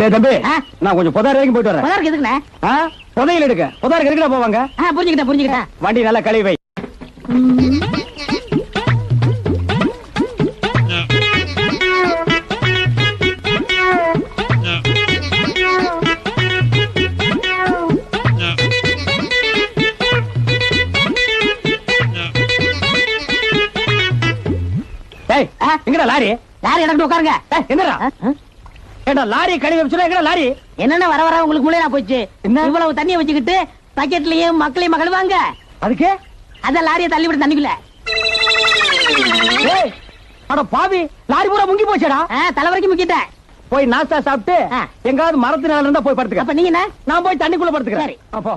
டேய் தம்பி? நான் கொஞ்சம் புதார் வரைக்கும் போயிட்டு வரேன். பதாருக்கு எதுக்குண்ணே? புதையல் எடுக்க. புதாருக்கு எதுக்குடா போவாங்க? புரிஞ்சுக்கிட்டேன் புரிஞ்சுக்கிட்டேன். வண்டி நல்லா கழுவி? எங்கடா லாரி? யார் எனக்கு உட்காருங்க. என்னடா? ஆ? ஏண்டா லாரி கழுவி வச்சுனா எங்கடா லாரி? என்னென்ன வர வர உங்களுக்கு முள்ளையா போச்சு? இவ்வளவு தண்ணியை வச்சுக்கிட்டு பக்கெட்லயும் மக்களையும் மகளுவாங்க அதுக்கு? அதான் லாரியை தள்ளி விட்டு தண்ணிக்குள்ள. அட பாவி லாரி பூரா முங்கி போச்சடா. தலை வரைக்கும் முக்கிட்டேன். போய் நாஸ்தா சாப்பிட்டு. எங்காவது மரத்து நிழல் இருந்தா போய் படுத்துக்க. அப்ப நீங்க என்ன? நான் போய் தண்ணிக்குள்ள படுத்துக்கிறேன். அப்போ.